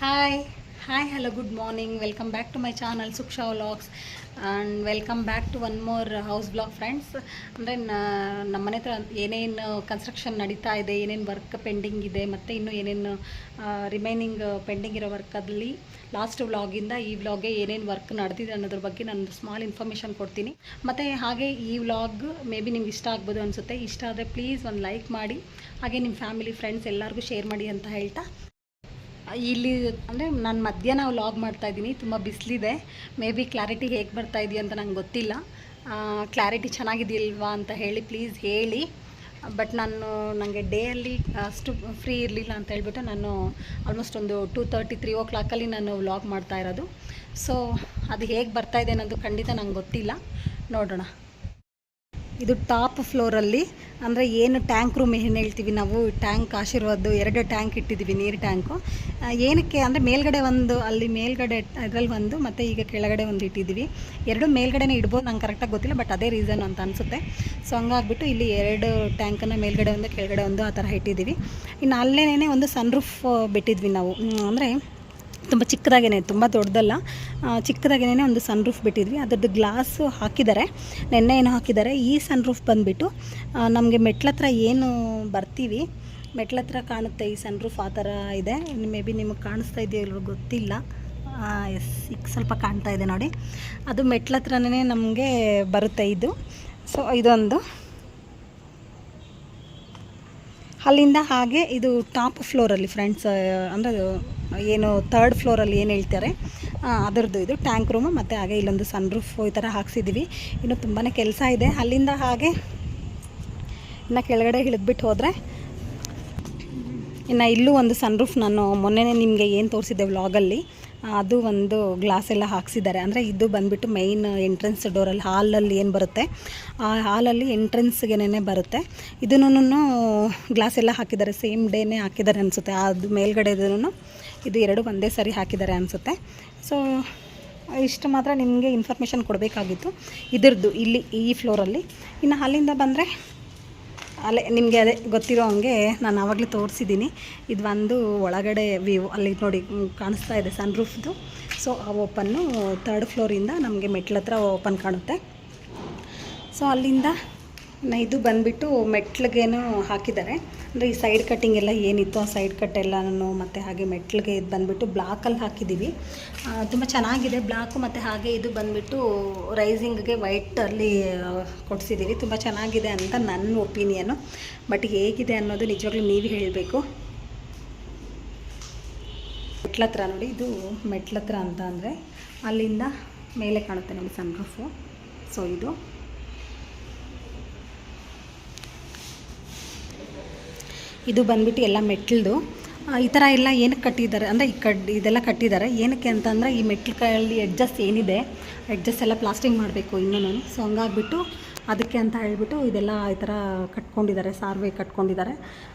Hi hi hello good morning welcome back to my channel Suksha vlogs and welcome back to one more house blog friends ಅಂದರೆ ನಮ್ಮ ಮನೆ ಹತ್ರ ಏನೇನು construction ನಡೀತಾ ಇದೆ, ಏನೇನು ವರ್ಕ್ ಪೆಂಡಿಂಗ್ ಇದೆ, ಮತ್ತು ಇನ್ನೂ ಏನೇನು ರಿಮೈನಿಂಗ್ ಪೆಂಡಿಂಗ್ ಇರೋ ವರ್ಕಲ್ಲಿ ಲಾಸ್ಟ್ ವ್ಲಾಗಿಂದ ಈ ವ್ಲಾಗ್ಗೆ ಏನೇನು ವರ್ಕ್ ನಡೆದಿದೆ ಅನ್ನೋದ್ರ ಬಗ್ಗೆ ನಾನು ಸ್ಮಾಲ್ ಇನ್ಫಾರ್ಮೇಷನ್ ಕೊಡ್ತೀನಿ. ಮತ್ತು ಹಾಗೆ ಈ ವ್ಲಾಗ್ ಮೇ ಬಿ ನಿಮ್ಗೆ ಇಷ್ಟ ಆಗ್ಬೋದು ಅನಿಸುತ್ತೆ. ಇಷ್ಟ ಆದರೆ ಪ್ಲೀಸ್ ಒಂದು ಲೈಕ್ ಮಾಡಿ, ಹಾಗೆ ನಿಮ್ಮ ಫ್ಯಾಮಿಲಿ ಫ್ರೆಂಡ್ಸ್ ಎಲ್ಲರಿಗೂ ಶೇರ್ ಮಾಡಿ ಅಂತ ಹೇಳ್ತಾ ಇಲ್ಲಿ ಅಂದರೆ ನಾನು ಮಧ್ಯಾಹ್ನ ವ್ಲಾಗ್ ಮಾಡ್ತಾ ಇದ್ದೀನಿ, ತುಂಬ ಬಿಸಿಲಿದೆ. ಮೇ ಬಿ ಕ್ಲಾರಿಟಿ ಹೇಗೆ ಬರ್ತಾ ಇದೆಯಾ ಅಂತ ನಂಗೆ ಗೊತ್ತಿಲ್ಲ. ಕ್ಲಾರಿಟಿ ಚೆನ್ನಾಗಿದೆಯಲ್ವಾ ಅಂತ ಹೇಳಿ ಪ್ಲೀಸ್ ಹೇಳಿ. ಬಟ್ ನಾನು ನನಗೆ ಡೇಯಲ್ಲಿ ಅಷ್ಟು ಫ್ರೀ ಇರಲಿಲ್ಲ ಅಂತ ಹೇಳಿಬಿಟ್ಟು ನಾನು ಆಲ್ಮೋಸ್ಟ್ ಒಂದು ಟೂ ತರ್ಟಿ ತ್ರೀ ಓ ಕ್ಲಾಕಲ್ಲಿ ನಾನು ವ್ಲಾಗ್ ಮಾಡ್ತಾ ಇರೋದು. ಸೊ ಅದು ಹೇಗೆ ಬರ್ತಾ ಇದೆ ಅನ್ನೋದು ಖಂಡಿತ ನಂಗೆ ಗೊತ್ತಿಲ್ಲ. ನೋಡೋಣ. ಇದು ಟಾಪ್ ಫ್ಲೋರಲ್ಲಿ, ಅಂದರೆ ಏನು ಟ್ಯಾಂಕ್ ರೂಮ್ ಏನು ಹೇಳ್ತೀವಿ ನಾವು, ಟ್ಯಾಂಕ್ ಆಶೀರ್ವಾದ ಎರಡು ಟ್ಯಾಂಕ್ ಇಟ್ಟಿದ್ದೀವಿ ನೀರು ಟ್ಯಾಂಕು. ಏನಕ್ಕೆ ಅಂದರೆ ಮೇಲ್ಗಡೆ ಒಂದು, ಅಲ್ಲಿ ಮೇಲ್ಗಡೆ ಅದರಲ್ಲಿ ಒಂದು, ಮತ್ತು ಈಗ ಕೆಳಗಡೆ ಒಂದು ಇಟ್ಟಿದ್ದೀವಿ ಎರಡು ಮೇಲ್ಗಡೆನೇ ಇಡ್ಬೋದು, ನಂಗೆ ಕರೆಕ್ಟಾಗಿ ಗೊತ್ತಿಲ್ಲ ಬಟ್ ಅದೇ ರೀಸನ್ ಅಂತ ಅನಿಸುತ್ತೆ. ಸೊ ಹಂಗಾಗ್ಬಿಟ್ಟು ಇಲ್ಲಿ ಎರಡು ಟ್ಯಾಂಕನ್ನು ಮೇಲ್ಗಡೆ ಒಂದು, ಕೆಳಗಡೆ ಒಂದು, ಆ ಥರ ಇಟ್ಟಿದ್ದೀವಿ ಇನ್ನು ಅಲ್ಲೇನೇ ಒಂದು ಸನ್ರೂಫ್ ಬಿಟ್ಟಿದ್ವಿ ನಾವು. ಅಂದರೆ ತುಂಬ ಚಿಕ್ಕದಾಗೇ ತುಂಬ ದೊಡ್ಡದಲ್ಲ. ಚಿಕ್ಕದಾಗೇ ಒಂದು ಸನ್ ರೂಫ್ ಬಿಟ್ಟಿದ್ವಿ. ಅದರದ್ದು ಗ್ಲಾಸು ಹಾಕಿದ್ದಾರೆ. ನೆನ್ನೆ ಏನು ಹಾಕಿದ್ದಾರೆ. ಈ ಸನ್ ರೂಫ್ ಬಂದುಬಿಟ್ಟು ನಮಗೆ ಮೆಟ್ಲತ್ರ ಏನು ಬರ್ತೀವಿ ಮೆಟ್ಲತ್ರ ಕಾಣುತ್ತೆ ಈ ಸನ್ ರೂಫ್ ಆ ಥರ ಇದೆ. ಮೇ ಬಿ ನಿಮಗೆ ಕಾಣಿಸ್ತಾ ಇದೆಯೋ ಇಲ್ಲವೋ ಗೊತ್ತಿಲ್ಲ. ಎಸ್ ಈಗ ಸ್ವಲ್ಪ ಕಾಣ್ತಾ ಇದೆ ನೋಡಿ. ಅದು ಮೆಟ್ಲತ್ರನೇ ನಮಗೆ ಬರುತ್ತೆ ಇದು. ಸೊ ಇದೊಂದು. ಅಲ್ಲಿಂದ ಹಾಗೆ ಇದು ಟಾಪ್ ಫ್ಲೋರಲ್ಲಿ ಫ್ರೆಂಡ್ಸ್ ಅಂದರೆ ಅದು ಏನು ಥರ್ಡ್ ಫ್ಲೋರಲ್ಲಿ ಏನು ಹೇಳ್ತಾರೆ? ಅದರದ್ದು ಇದು ಟ್ಯಾಂಕ್ ರೂಮು ಮತ್ತು ಹಾಗೆ ಇಲ್ಲೊಂದು ಸನ್ ರೂಫ್ ಈ ಥರ ಹಾಕ್ಸಿದ್ದೀವಿ ಇನ್ನು ತುಂಬಾ ಕೆಲಸ ಇದೆ. ಅಲ್ಲಿಂದ ಹಾಗೆ ಇನ್ನು ಕೆಳಗಡೆ ಹಿಡಿದ್ಬಿಟ್ಟು ಹೋದರೆ ಇನ್ನು ಇಲ್ಲೂ ಒಂದು ಸನ್ ರೂಫ್ ನಾನು ಮೊನ್ನೆ ನಿಮಗೆ ಏನು ತೋರಿಸಿದ್ದೆ ವ್ಲಾಗಲ್ಲಿ ಅದು ಒಂದು ಗ್ಲಾಸ್ ಎಲ್ಲ ಹಾಕ್ಸಿದ್ದಾರೆ. ಅಂದರೆ ಇದು ಬಂದುಬಿಟ್ಟು ಮೈನ್ ಎಂಟ್ರೆನ್ಸ್ ಡೋರಲ್ಲಿ ಹಾಲಲ್ಲಿ ಏನು ಬರುತ್ತೆ? ಆ ಹಾಲಲ್ಲಿ ಎಂಟ್ರೆನ್ಸ್ಗೆನೇ ಬರುತ್ತೆ. ಇದನ್ನು ಗ್ಲಾಸ್ ಎಲ್ಲ ಹಾಕಿದ್ದಾರೆ. ಸೇಮ್ ಡೇನೇ ಹಾಕಿದ್ದಾರೆ ಅನಿಸುತ್ತೆ. ಅದು ಮೇಲ್ಗಡೆದೂ ಇದು ಎರಡು ಒಂದೇ ಸರಿ ಹಾಕಿದ್ದಾರೆ ಅನಿಸುತ್ತೆ. ಸೊ ಇಷ್ಟು ಮಾತ್ರ ನಿಮಗೆ ಇನ್ಫಾರ್ಮೇಷನ್ ಕೊಡಬೇಕಾಗಿತ್ತು. ಇದರದ್ದು ಇಲ್ಲಿ ಈ ಫ್ಲೋರಲ್ಲಿ ಇನ್ನು ಅಲ್ಲಿಂದ ಬಂದರೆ ಅಲ್ಲೇ ನಿಮಗೆ ಅದೇ ಗೊತ್ತಿರೋ ಹಂಗೆ ನಾನು ಆವಾಗಲೇ ತೋರಿಸಿದ್ದೀನಿ. ಇದು ಒಂದು ಒಳಗಡೆ ವ್ಯೂ ಅಲ್ಲಿ ನೋಡಿ ಕಾಣಿಸ್ತಾ ಇದೆ ಸನ್ ರೂಫ್ದು ಸೊ ಆ ಓಪನ್ನು ತರ್ಡ್ ಫ್ಲೋರಿಂದ ನಮಗೆ ಮೆಟ್ಲ ಹತ್ರ ಓಪನ್ ಕಾಣುತ್ತೆ. ಸೊ ಅಲ್ಲಿಂದ ಇದು ಬಂದುಬಿಟ್ಟು ಮೆಟ್ಲಿಗೇನು ಹಾಕಿದ್ದಾರೆ. ಅಂದರೆ ಈ ಸೈಡ್ ಕಟ್ಟಿಂಗ್ ಎಲ್ಲ ಏನಿತ್ತು ಆ ಸೈಡ್ ಕಟ್ ಎಲ್ಲನೂ ಮತ್ತು ಹಾಗೆ ಮೆಟ್ಲಿಗೆ ಇದು ಬಂದುಬಿಟ್ಟು ಬ್ಲಾಕಲ್ಲಿ ಹಾಕಿದ್ದೀವಿ ತುಂಬ ಚೆನ್ನಾಗಿದೆ. ಬ್ಲಾಕು ಮತ್ತು ಹಾಗೆ ಇದು ಬಂದುಬಿಟ್ಟು ರೈಸಿಂಗ್ಗೆ ವೈಟಲ್ಲಿ ಕೊಡಿಸಿದ್ದೀವಿ ತುಂಬ ಚೆನ್ನಾಗಿದೆ ಅಂತ ನನ್ನ ಒಪಿನಿಯನ್ನು ಬಟ್ ಹೇಗಿದೆ ಅನ್ನೋದು ನಿಜವಾಗ್ಲೂ ನೀವು ಹೇಳಬೇಕು. ಮೆಟ್ಲತ್ರ ನೋಡಿ, ಇದು ಮೆಟ್ಲತ್ರ ಅಂತ ಅಂದರೆ ಅಲ್ಲಿಂದ ಮೇಲೆ ಕಾಣುತ್ತೆ ನೋಡಿ ಸನ್ ರೂಫು ಸೊ ಇದು ಇದು ಬಂದ್ಬಿಟ್ಟು ಎಲ್ಲ ಮೆಟ್ಲದು. ಈ ಥರ ಎಲ್ಲ ಏನಕ್ಕೆ ಕಟ್ಟಿದ್ದಾರೆ? ಅಂದರೆ ಈ ಕಡ್, ಇದೆಲ್ಲ ಕಟ್ಟಿದ್ದಾರೆ. ಏನಕ್ಕೆ ಅಂತಂದರೆ ಈ ಮೆಟ್ಲು ಕೈಯಲ್ಲಿ ಅಡ್ಜಸ್ಟ್ ಏನಿದೆ ಅಡ್ಜಸ್ಟ್ ಎಲ್ಲ ಪ್ಲಾಸ್ಟಿಂಗ್ ಮಾಡಬೇಕು ಇನ್ನೂ ಸೊ ಹಂಗಾಗ್ಬಿಟ್ಟು ಅದಕ್ಕೆ ಅಂತ ಹೇಳಿಬಿಟ್ಟು ಇದೆಲ್ಲ ಈ ಥರ ಕಟ್ಕೊಂಡಿದ್ದಾರೆ, ಸಾರ್ವೆ ಕಟ್ಕೊಂಡಿದ್ದಾರೆ.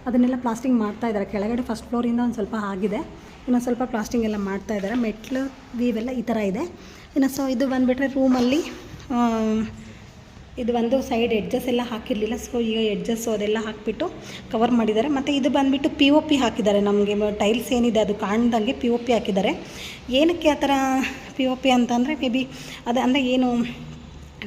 ಅದನ್ನೆಲ್ಲ ಪ್ಲಾಸ್ಟಿಂಗ್ ಮಾಡ್ತಾ ಇದ್ದಾರೆ. ಕೆಳಗಡೆ ಫಸ್ಟ್ ಫ್ಲೋರಿಂದ ಒಂದು ಸ್ವಲ್ಪ ಆಗಿದೆ. ಇನ್ನೊಂದು ಸ್ವಲ್ಪ ಪ್ಲಾಸ್ಟಿಂಗ್ ಎಲ್ಲ ಮಾಡ್ತಾ ಇದ್ದಾರೆ. ಮೆಟ್ಲು ವೀವೆಲ್ಲ ಈ ಥರ ಇದೆ. ಇನ್ನು ಸೊ ಇದು ಬಂದುಬಿಟ್ರೆ ರೂಮಲ್ಲಿ ಇದು ಒಂದು ಸೈಡ್ ಎಡ್ಜಸ್ ಎಲ್ಲ ಹಾಕಿರಲಿಲ್ಲ. ಸೊ ಈಗ ಎಡ್ಜಸ್ಸು ಅದೆಲ್ಲ ಹಾಕಿಬಿಟ್ಟು ಕವರ್ ಮಾಡಿದ್ದಾರೆ. ಮತ್ತು ಇದು ಬಂದುಬಿಟ್ಟು ಪಿ ಒ ಪಿ ಹಾಕಿದ್ದಾರೆ ನಮಗೆ. ಟೈಲ್ಸ್ ಏನಿದೆ ಅದು ಕಾಣ್ದಂಗೆ ಪಿ ಒ ಪಿ ಹಾಕಿದ್ದಾರೆ. ಏನಕ್ಕೆ ಆ ಥರ ಪಿ ಒ ಪಿ ಅಂತಂದರೆ ಮೇ ಬಿ ಅದು ಅಂದರೆ ಏನು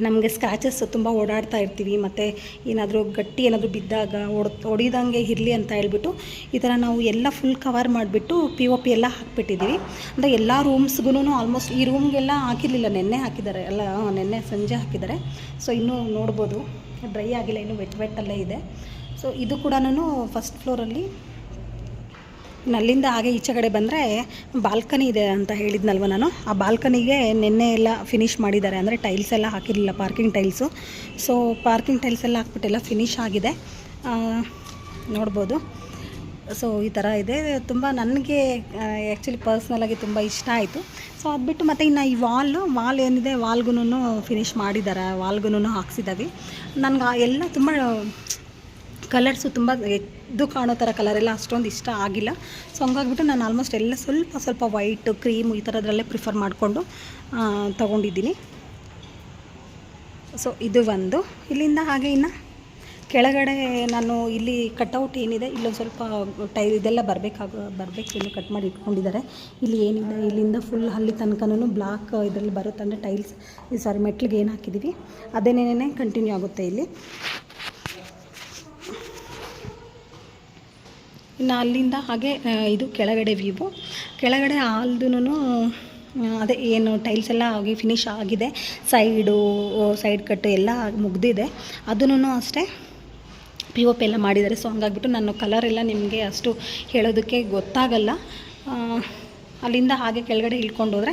ನಮಗೆ ಸ್ಕ್ರ್ಯಾಚಸ್ ತುಂಬ ಓಡಾಡ್ತಾ ಇರ್ತೀವಿ, ಮತ್ತು ಏನಾದರೂ ಗಟ್ಟಿ ಏನಾದರೂ ಬಿದ್ದಾಗ ಒಡ್ ಹೊಡಿದಂಗೆ ಇರಲಿ ಅಂತ ಹೇಳ್ಬಿಟ್ಟು ಈ ಥರ ನಾವು ಎಲ್ಲ ಫುಲ್ ಕವರ್ ಮಾಡಿಬಿಟ್ಟು ಪಿ ಒ ಪಿ ಎಲ್ಲ ಹಾಕ್ಬಿಟ್ಟಿದ್ದೀವಿ. ಅಂದರೆ ಎಲ್ಲ ರೂಮ್ಸ್ಗೂ ಆಲ್ಮೋಸ್ಟ್ ಈ ರೂಮ್ಗೆಲ್ಲ ಹಾಕಿರಲಿಲ್ಲ, ನೆನ್ನೆ ಹಾಕಿದ್ದಾರೆ ಎಲ್ಲ ನೆನ್ನೆ ಸಂಜೆ ಹಾಕಿದ್ದಾರೆ. ಸೊ ಇನ್ನೂ ನೋಡ್ಬೋದು ಡ್ರೈ ಆಗಿಲ್ಲ, ಇನ್ನೂ ವೆಟ್ ವೆಟ್ಟಲ್ಲೇ ಇದೆ. ಸೊ ಇದು ಕೂಡ ಫಸ್ಟ್ ಫ್ಲೋರಲ್ಲಿ ಇನ್ನು ಅಲ್ಲಿಂದ ಹಾಗೆ ಈಚೆ ಕಡೆ ಬಂದರೆ ಬಾಲ್ಕನಿ ಇದೆ ಅಂತ ಹೇಳಿದ್ನಲ್ವ ನಾನು. ಆ ಬಾಲ್ಕನಿಗೆ ನಿನ್ನೆ ಎಲ್ಲ ಫಿನಿಷ್ ಮಾಡಿದ್ದಾರೆ. ಅಂದರೆ ಟೈಲ್ಸ್ ಎಲ್ಲ ಹಾಕಿರಲಿಲ್ಲ parking tiles so parking tiles ಎಲ್ಲ ಹಾಕ್ಬಿಟ್ಟೆಲ್ಲ ಫಿನಿಷ್ ಆಗಿದೆ. ನೋಡ್ಬೋದು. ಸೊ ಈ ಥರ ಇದೆ. ತುಂಬ ನನಗೆ ಆ್ಯಕ್ಚುಲಿ ಪರ್ಸ್ನಲಾಗಿ ತುಂಬ ಇಷ್ಟ ಆಯಿತು. ಸೊ ಅದು ಬಿಟ್ಟು ಮತ್ತು ಇನ್ನು ಈ ವಾಲು ವಾಲ್ ಏನಿದೆ ವಾಲ್ಗೂ ಫಿನಿಷ್ ಮಾಡಿದ್ದಾರೆ. ವಾಲ್ಗೂ ಹಾಕ್ಸಿದ್ದಾವೆ. ನನಗೆ ಎಲ್ಲ ತುಂಬ ಕಲರ್ಸು ತುಂಬ ಎದ್ದು ಕಾಣೋ ಥರ ಕಲರ್ ಎಲ್ಲ ಅಷ್ಟೊಂದು ಇಷ್ಟ ಆಗಿಲ್ಲ. ಸೊ ಹಂಗಾಗ್ಬಿಟ್ಟು ನಾನು ಆಲ್ಮೋಸ್ಟ್ ಎಲ್ಲ ಸ್ವಲ್ಪ ಸ್ವಲ್ಪ ವೈಟ್ ಕ್ರೀಮು ಈ ಥರದ್ರಲ್ಲೇ ಪ್ರಿಫರ್ ಮಾಡಿಕೊಂಡು ತೊಗೊಂಡಿದ್ದೀನಿ. ಸೊ ಇದು ಒಂದು. ಇಲ್ಲಿಂದ ಹಾಗೆ ಇನ್ನು ಕೆಳಗಡೆ ನಾನು ಇಲ್ಲಿ ಕಟೌಟ್ ಏನಿದೆ, ಇಲ್ಲೊಂದು ಸ್ವಲ್ಪ ಟೈ ಇದೆಲ್ಲ ಬರಬೇಕಾಗ ಬರಬೇಕು ಇನ್ನು ಕಟ್ ಮಾಡಿ ಇಟ್ಕೊಂಡಿದ್ದಾರೆ. ಇಲ್ಲಿ ಏನಿದೆ, ಇಲ್ಲಿಂದ ಫುಲ್ ಅಲ್ಲಿ ತನಕನೂ ಬ್ಲಾಕ್ ಇದರಲ್ಲಿ ಬರುತ್ತೆ ಅಂದರೆ ಟೈಲ್ಸ್ ಸಾರಿ ಮೆಟ್ಲಿಗೆ ಏನು ಹಾಕಿದ್ದೀವಿ ಅದೇನೇನೇ ಕಂಟಿನ್ಯೂ ಆಗುತ್ತೆ ಇಲ್ಲಿ. ಇನ್ನು ಅಲ್ಲಿಂದ ಹಾಗೆ ಇದು ಕೆಳಗಡೆ ವ್ಯೂವು ಕೆಳಗಡೆ ಆಲ್ದೂ ಅದೇ ಏನು ಟೈಲ್ಸ್ ಎಲ್ಲ ಆಗಿ ಫಿನಿಶ್ ಆಗಿದೆ. ಸೈಡು ಸೈಡ್ ಕಟ್ಟು ಎಲ್ಲ ಮುಗ್ದಿದೆ. ಅದನ್ನು ಅಷ್ಟೇ ಪಿ ಒ ಪಿ ಎಲ್ಲ ಮಾಡಿದ್ದಾರೆ. ಸೊ ಹಂಗಾಗ್ಬಿಟ್ಟು ನಾನು ಕಲರ್ ಎಲ್ಲ ನಿಮಗೆ ಅಷ್ಟು ಹೇಳೋದಕ್ಕೆ ಗೊತ್ತಾಗಲ್ಲ. ಅಲ್ಲಿಂದ ಹಾಗೆ ಕೆಳಗಡೆ ಇಳ್ಕೊಂಡು ಹೋದರೆ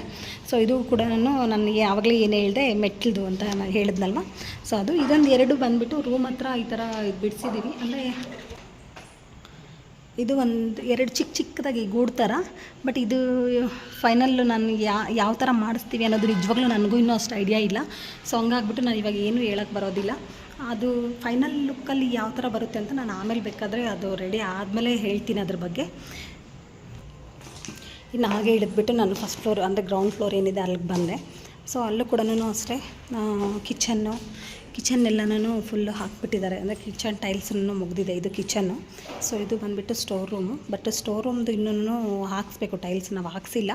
ಸೊ ಇದು ಕೂಡ ನಾನು, ನನಗೆ ಯಾವಾಗಲೇ ಏನು ಹೇಳಿದೆ ಮೆಟ್ಲದು ಅಂತ ನಾನು ಹೇಳಿದ್ನಲ್ವ? ಸೊ ಅದು ಇದೊಂದು ಎರಡು ಬಂದುಬಿಟ್ಟು ರೂಮ್ ಹತ್ರ ಈ ಥರ ಇದು ಬಿಡಿಸಿದ್ದೀವಿ ಅಂದರೆ ಇದು ಒಂದು ಎರಡು ಚಿಕ್ಕ ಚಿಕ್ಕದಾಗಿ ಗೂಡು ಥರ ಬಟ್ ಇದು ಫೈನಲ್ ನಾನು ಯಾ, ಯಾವ ಥರ ಮಾಡಿಸ್ತೀವಿ ಅನ್ನೋದು ನಿಜವಾಗ್ಲೂ ನನಗೂ ಇನ್ನೂ ಅಷ್ಟು ಐಡಿಯಾ ಇಲ್ಲ. ಸೊ ಹಂಗಾಗ್ಬಿಟ್ಟು ನಾನು ಇವಾಗ ಏನೂ ಹೇಳೋಕ್ಕೆ ಬರೋದಿಲ್ಲ. ಅದು ಫೈನಲ್ ಲುಕ್ಕಲ್ಲಿ ಯಾವ ಥರ ಬರುತ್ತೆ ಅಂತ ನಾನು ಆಮೇಲೆ ಬೇಕಾದರೆ ಅದು ರೆಡಿ ಆದಮೇಲೆ ಹೇಳ್ತೀನಿ ಅದ್ರ ಬಗ್ಗೆ. ಇನ್ನು ಹಾಗೆ ಇಳಿದ್ಬಿಟ್ಟು ನಾನು ಫಸ್ಟ್ ಫ್ಲೋರ್ ಅಂದರೆ ಗ್ರೌಂಡ್ ಫ್ಲೋರ್ ಏನಿದೆ ಅಲ್ಲಿಗೆ ಬಂದೆ. ಸೊ ಅಲ್ಲೂ ಕೂಡ ಅಷ್ಟೇ ಕಿಚನ್ನು ಕಿಚನ್ ಎಲ್ಲನೂ ಫುಲ್ಲು ಹಾಕ್ಬಿಟ್ಟಿದ್ದಾರೆ. ಅಂದರೆ ಕಿಚನ್ ಟೈಲ್ಸನ್ನು ಮುಗ್ದಿದೆ ಇದು ಕಿಚನ್ನು. ಸೊ ಇದು ಬಂದುಬಿಟ್ಟು ಸ್ಟೋರ್ ರೂಮು ಬಟ್ ಸ್ಟೋರ್ ರೂಮ್ದು ಇನ್ನೂ ಹಾಕಿಸ್ಬೇಕು. ಟೈಲ್ಸ್ ನಾವು ಹಾಕ್ಸಿಲ್ಲ.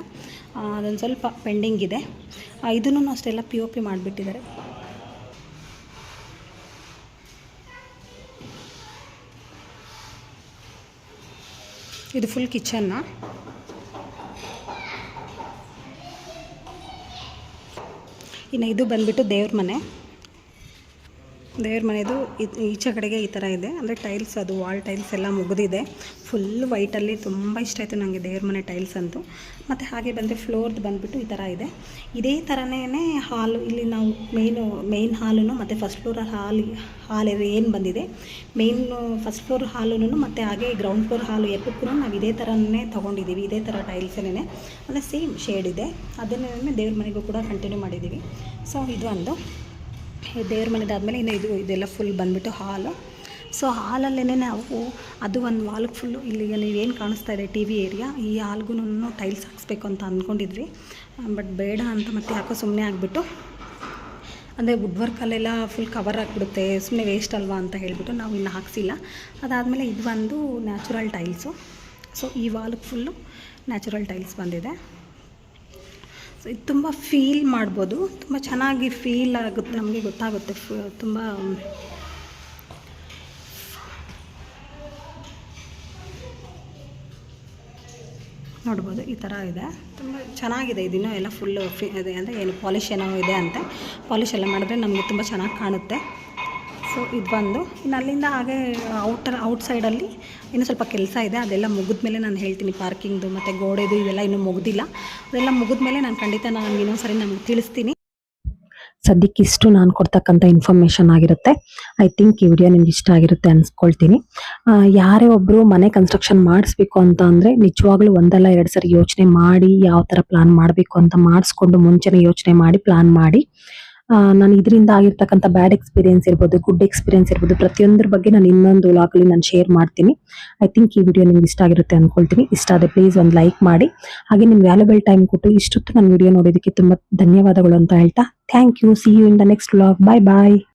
ಅದೊಂದು ಸ್ವಲ್ಪ ಪೆಂಡಿಂಗ್ ಇದೆ. ಇದನ್ನು ಅಷ್ಟೆಲ್ಲ ಪಿ ಒ ಪಿ ಮಾಡಿಬಿಟ್ಟಿದ್ದಾರೆ. ಇದು ಫುಲ್ ಕಿಚನ್ನ ಇನ್ನು ಇದು ಬಂದುಬಿಟ್ಟು ದೇವ್ರ ಮನೆ. ದೇವ್ರ ಮನೆದು ಈಚೆ ಕಡೆಗೆ ಈ ಥರ ಇದೆ. ಅಂದರೆ ಟೈಲ್ಸ್ ಅದು ವಾಲ್ ಟೈಲ್ಸ್ ಎಲ್ಲ ಮುಗಿದಿದೆ. ಫುಲ್ ವೈಟಲ್ಲಿ ತುಂಬ ಇಷ್ಟ ಆಯಿತು ನನಗೆ ದೇವ್ರ ಮನೆ ಟೈಲ್ಸ್ ಅಂತೂ. ಮತ್ತು ಹಾಗೆ ಬಂದರೆ ಫ್ಲೋರ್ದು ಬಂದುಬಿಟ್ಟು ಈ ಥರ ಇದೆ. ಇದೇ ಥರನೇ ಹಾಲು ಇಲ್ಲಿ ನಾವು ಮೇಯ್ನು ಮೇಯ್ನ್ ಹಾಲು ಮತ್ತು ಫಸ್ಟ್ ಫ್ಲೋರ್ ಹಾಲ್ ಹಾಲ್ ಏನು ಬಂದಿದೆ. ಮೇಯ್ನ್ ಫಸ್ಟ್ ಫ್ಲೋರ್ ಹಾಲು ಮತ್ತು ಹಾಗೆ ಗ್ರೌಂಡ್ ಫ್ಲೋರ್ ಹಾಲು ಎರಡಕ್ಕೂ ನಾವು ಇದೇ ಥರನೇ ತೊಗೊಂಡಿದ್ದೀವಿ ಇದೇ ಥರ ಟೈಲ್ಸೇನೆ ಅಂದರೆ ಸೇಮ್ ಶೇಡ್ ಇದೆ. ಅದನ್ನೇ ದೇವ್ರ ಮನೆಗೂ ಕೂಡ ಕಂಟಿನ್ಯೂ ಮಾಡಿದ್ದೀವಿ ಸೊ ಇದು ಒಂದು. ದೇವ್ರ ಮನೆದಾದಮೇಲೆ ಇನ್ನು ಇದು ಇದೆಲ್ಲ ಫುಲ್ ಬಂದುಬಿಟ್ಟು ಹಾಲು ಸೊ ಹಾಲಲ್ಲೇ ನಾವು ಅದು ಒಂದು ವಾಲ್ಗೆ ಫುಲ್ಲು ಇಲ್ಲಿ ನೀವೇನು ಕಾಣಿಸ್ತಾ ಇದೆ ಟಿ ವಿ ಏರಿಯಾ ಈ ಹಾಲ್ಗೂ ಟೈಲ್ಸ್ ಹಾಕ್ಸ್ಬೇಕು ಅಂತ ಅಂದ್ಕೊಂಡಿದ್ವಿ ಬಟ್ ಬೇಡ ಅಂತ ಮತ್ತೆ ಯಾಕೋ ಸುಮ್ಮನೆ ಆಗಿಬಿಟ್ಟು, ಅಂದರೆ ವುಡ್ ವರ್ಕಲ್ಲೆಲ್ಲ ಫುಲ್ ಕವರ್ ಆಗಿಬಿಡುತ್ತೆ ಸುಮ್ಮನೆ ವೇಸ್ಟ್ ಅಲ್ವಾ ಅಂತ ಹೇಳಿಬಿಟ್ಟು ನಾವು ಇನ್ನು ಹಾಕ್ಸಿಲ್ಲ. ಅದಾದಮೇಲೆ ಇದು ಒಂದು ನ್ಯಾಚುರಲ್ ಟೈಲ್ಸು ಸೊ ಈ ವಾಲ್ಗೆ ಫುಲ್ಲು ನ್ಯಾಚುರಲ್ ಟೈಲ್ಸ್ ಬಂದಿದೆ. ಸೊ ಇದು ತುಂಬ ಫೀಲ್ ಮಾಡ್ಬೋದು. ತುಂಬ ಚೆನ್ನಾಗಿ ಫೀಲ್ ಆಗುತ್ತೆ, ನಮಗೆ ಗೊತ್ತಾಗುತ್ತೆ. ತುಂಬ ನೋಡ್ಬೋದು, ಈ ಥರ ಇದೆ. ತುಂಬ ಚೆನ್ನಾಗಿದೆ ಇದನ್ನು ಎಲ್ಲ ಫುಲ್ಲು ಫಿ ಇದೆ ಅಂದರೆ ಏನು ಪಾಲಿಶ್ ಏನೋ ಇದೆ ಅಂತೆ. ಪಾಲಿಶ್ ಎಲ್ಲ ಮಾಡಿದ್ರೆ ನಮಗೆ ತುಂಬ ಚೆನ್ನಾಗಿ ಕಾಣುತ್ತೆ. ಸೊ ಇದು ಬಂದು ಇನ್ನು ಅಲ್ಲಿಂದ ಹಾಗೆ ಔಟರ್ ಔಟ್ ಸೈಡಲ್ಲಿ ಇನ್ನೂ ಸ್ವಲ್ಪ ಕೆಲಸ ಇದೆ. ಅದೆಲ್ಲ ಮುಗಿದ ಮೇಲೆ ನಾನು ಹೇಳ್ತೀನಿ ಪಾರ್ಕಿಂಗ್ದು ಮತ್ತು ಗೋಡೆದು ಇವೆಲ್ಲ ಇನ್ನೂ ಮುಗ್ದಿಲ್ಲ. ಅದೆಲ್ಲ ಮುಗಿದ ಮೇಲೆ ನಾನು ಖಂಡಿತ ನಾನು ಇನ್ನೊಂದ್ಸರಿ ನಮ್ಗೆ ತಿಳಿಸ್ತೀನಿ. ಸದ್ಯಕ್ಕೆ ಇಷ್ಟು ನಾನು ಕೊಡ್ತಕ್ಕಂಥ ಇನ್ಫಾರ್ಮೇಷನ್ ಆಗಿರುತ್ತೆ. ಐ ಥಿಂಕ್ ಈ ವಿಡಿಯೋ ನಿಮ್ಗೆ ಇಷ್ಟ ಆಗಿರುತ್ತೆ ಅನ್ಸ್ಕೊಳ್ತೀನಿ. ಯಾರೇ ಒಬ್ರು ಮನೆ ಕನ್ಸ್ಟ್ರಕ್ಷನ್ ಮಾಡಿಸ್ಬೇಕು ಅಂತ ಅಂದ್ರೆ ನಿಜವಾಗ್ಲೂ ಒಂದಲ್ಲ ಎರಡು ಸರಿ ಯೋಚನೆ ಮಾಡಿ, ಯಾವ ತರ ಪ್ಲಾನ್ ಮಾಡಬೇಕು ಅಂತ ಮಾಡಿಸ್ಕೊಂಡು ಮುಂಚೆನೆ ಯೋಚನೆ ಮಾಡಿ ಪ್ಲಾನ್ ಮಾಡಿ. ನಾನು ಇದರಿಂದ ಆಗಿರ್ತಕ್ಕಂಥ ಬ್ಯಾಡ್ ಎಕ್ಸ್ಪೀರಿಯನ್ಸ್ ಇರ್ಬೋದು ಗುಡ್ ಎಕ್ಸ್ಪೀರಿಯನ್ಸ್ ಇರ್ಬೋದು, ಪ್ರತಿಯೊಂದ್ರ ಬಗ್ಗೆ ನಾನು ಇನ್ನೊಂದು ವ್ಲಾಗಲ್ಲಿ ನಾನು ಶೇರ್ ಮಾಡ್ತೀನಿ. ಐ ಥಿಂಕ್ ಈ ವಿಡಿಯೋ ನಿಮ್ಗೆ ಇಷ್ಟ ಆಗಿರುತ್ತೆ ಅನ್ಕೊಳ್ತೀನಿ. ಇಷ್ಟ ಆದರೆ ಪ್ಲೀಸ್ ಒಂದು ಲೈಕ್ ಮಾಡಿ. ಹಾಗೆ ನಿಮ್ಮ ವ್ಯಾಲ್ಯೂಬಲ್ ಟೈಮ್ ಕೊಟ್ಟು ಇಷ್ಟೊತ್ತು ನನ್ನ ವಿಡಿಯೋ ನೋಡೋದಕ್ಕೆ ತುಂಬಾ ಧನ್ಯವಾದಗಳು ಅಂತ ಹೇಳ್ತಾ thank you see you in the next vlog bye bye